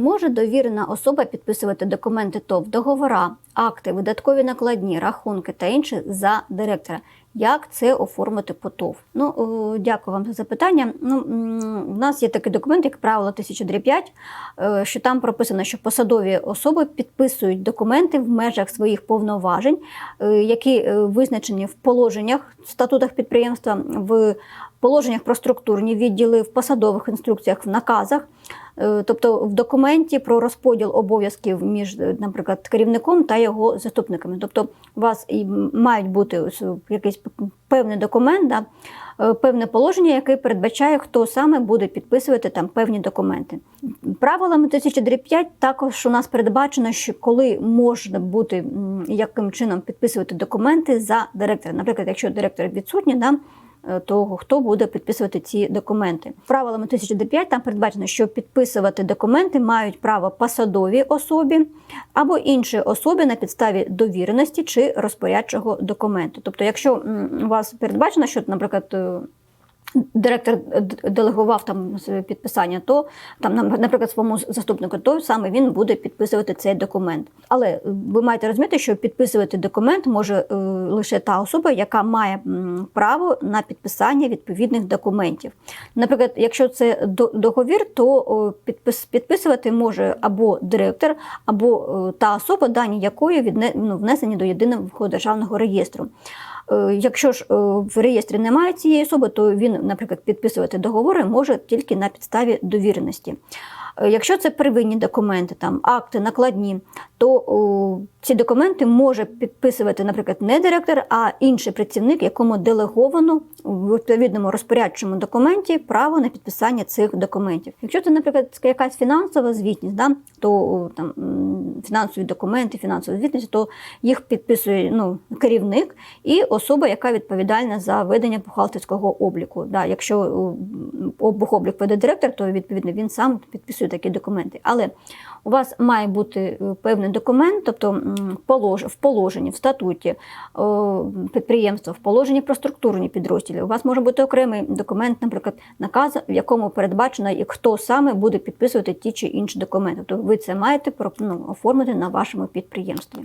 Може довірена особа підписувати документи ТОВ, договора, акти, видаткові накладні, рахунки та інше за директора. Як це оформити по ТОВ? Ну, дякую вам за запитання. Ну, у нас є такий документ, як правило 1005, е, що там прописано, що посадові особи підписують документи в межах своїх повноважень, е, які е, визначені в положеннях, статутах підприємства, в положеннях про структурні відділи, в посадових інструкціях, в наказах. Е, Тобто в документі про розподіл обов'язків між, е, наприклад, керівником та його заступниками. Тобто у вас мають бути якийсь певний документ, да, е, певне положення, яке передбачає, хто саме буде підписувати там певні документи. Правилами 1005 також у нас передбачено, що коли можна бути яким чином підписувати документи за директора. Наприклад, якщо директор відсутній, да, е, то хто буде підписувати ці документи. Правилами 1005 там передбачено, що підписувати документи мають право посадові особі або інші особи на підставі довіреності чи розпорядчого документу. Тобто, якщо у вас передбачено, що, наприклад, е, Директор делегував там підписання, то там, наприклад, своєму заступнику, то саме він буде підписувати цей документ. Але е, ви маєте розуміти, що підписувати документ може е, лише та особа, яка має право на підписання відповідних документів. Наприклад, якщо це до- договір, то підпис, підписувати може або директор, або е, та особа, дані якої відне, ну, внесені до єдиного державного реєстру. Е, Якщо ж е, в реєстрі немає цієї особи, то він, наприклад, підписувати договори може тільки на підставі довіреності. Е, Якщо це первинні документи, там акти, накладні, то о, ці документи може підписувати, наприклад, не директор, а інший працівник, якому делеговано в відповідному розпорядчому документі право на підписання цих документів. Якщо це, наприклад, якась фінансова звітність, да, то там фінансові документи, фінансова звітність, то їх підписує ну, керівник і особа, яка відповідальна за ведення бухгалтерського обліку. Да, якщо бухоблік веде директор, то відповідно він сам підписує такі документи. Але у вас має бути е, певний документ, тобто в положенні, в статуті підприємства, в положенні про структурні підрозділи. У вас може бути окремий документ, наприклад, наказ, в якому передбачено, і хто саме буде підписувати ті чи інші документи. Тобто ви це маєте ну, оформити на вашому підприємстві.